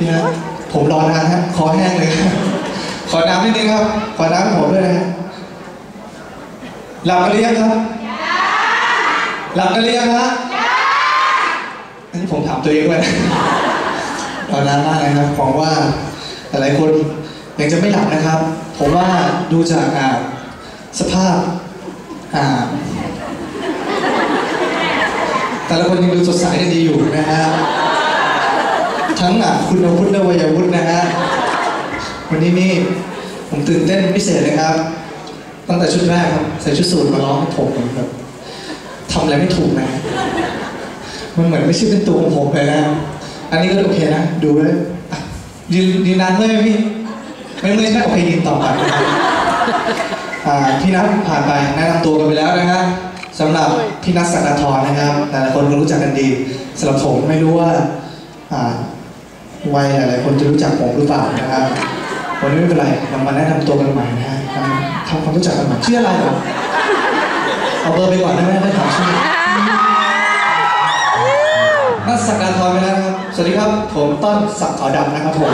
นี่ฮะผมรอนานฮะคอแห้งเลยครับขอน้ำนิดนึงครับ ขอน้ำผมด้วยนะฮะหลับกันหรือยังครับหลับกันหรือยังฮะอันนี้ผมถามตัวเองเลยรอนานมากเลยครับหวังว่าหลายคนยังจะไม่หลับนะครับ ผมว่าดูจากอ่าสภาพอ่าแต่ละคนยังดูสดใสกันดีอยู่นะฮะ ทั้งอะคุณอาวุธและวัยวุฒินะฮะวันนี้นี่ผมตื่นเต้นพิเศษเลยครับ ตั้งแต่ชุดแรกครับใส่ชุดสูทมาร้องให้ผมแบบทำอะไรไม่ถูกนะ มันเหมือนไม่ใช่เป็นตัวของผมเลยนะ อันนี้ก็โอเคนะ ดูเลยยืนยืนนานเลยพี่ ไม่เมื่อยใช่โอเคยืนต่อไปพี่นัทผ่านไปแนะนำตัวกันไปแล้วนะฮะสำหรับพี่นัทสักดาธรนะครับหลายคนก็รู้จักกันดีสำหรับผมไม่รู้ว่า วัยหลายๆคนจะรู้จักผมหรือเปล่านะครับวันนี้ไม่เป็นไรเรามาแนะนำตัวกันใหม่นะฮะทำความรู้จักกันใหม่ชื่ออะไรเหรอเอาเบอร์ไปก่อนได้ไหมไม่ถามชื่อนัทสักดารไปแล้วนะครับ สวัสดีครับ ผมต้นสักขาวดำนะครับผม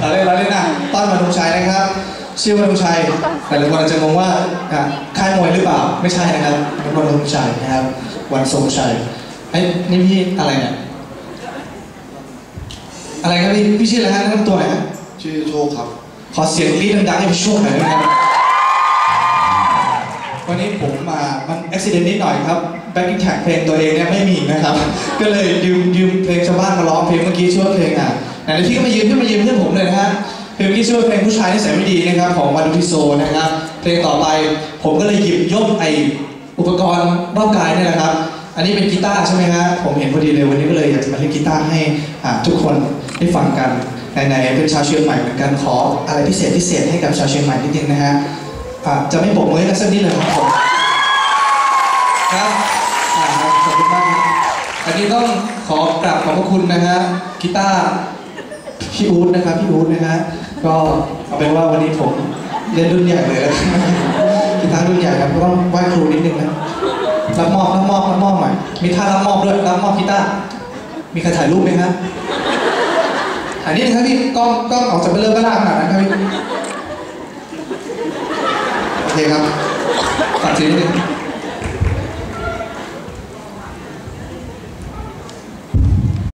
เราเล่นเราเล่นนะต้นมานุชัยนะครับ ชื่อมานุชัยแต่หลายคนอาจจะงงว่าอะค่ายมวยหรือเปล่า ไม่ใช่นะครับนักมานุชัยนะครับ วันทรงชัยไอ้ยนี่พี่อะไรเนี่ย อะไรครับพี่พี่ชื่ออะไรฮะแนะนำตัวหน่อยฮะชื่อโชคครับ ขอเสียงกรี๊ดดังๆให้พี่โชคหน่อยได้ไหมครับวันนี้ผมมามันอุบิเหตุนิดหน่อยครับ backing track เพลงตัวเองเนี่ยไม่มีนะครับ ก็เลยยืมยืมเพลงชาวบ้านมาร้องเพลงเมื่อกี้ชื่อว่าเพลงอะไหนๆพี่ก็มายืมขึ้นมายืมเพื่อนผมเลยนะฮะเพลงเมื่อกี้ชื่อว่าเพลงผู้ชายนิสัยไม่ดีนะครับของมาดูทิโซนะครับเพลงต่อไปผมก็เลยหยิบย่มไออุปกรณ์รอบกายเนี่ยแหละครับ อันนี้เป็นกีตาร์ใช่ไหมฮะผมเห็นพอดีเลยวันนี้ก็เลยอยากจะมาเล่นกีตาร์ให้ทุกคนได้ฟังกันไหนๆเป็นชาวเชียงใหม่เหมือนกันขออะไรพิเศษพิเศษให้กับชาวเชียงใหม่นิดนึงนะฮะจะไม่บอกมือให้กันสักนิดเลยครับผมครับขอบคุณมากครับอันนี้ต้องขอกราบขอบพระคุณนะฮะกีตาร์พี่อู๊ดนะครับพี่อู๊ดนะฮะก็เอาเป็นว่าวันนี้ผมเล่นรุ่นใหญ่เลยกีตาร์รุ่นใหญ่ครับก็ต้องไหว้ครูนิดนึงนะ รับมอบรับมอบรับมอบใหม่มีท่ารับมอบด้วยรับมอบกีตาร์มีใครถ่ายรูปไหมครับอันนี้นะครับพี่กล้องกล้องออกจากเบลเลอร์เบล่าขนาดนั้นครับพี่โอเคครับตัดสีนิดนึง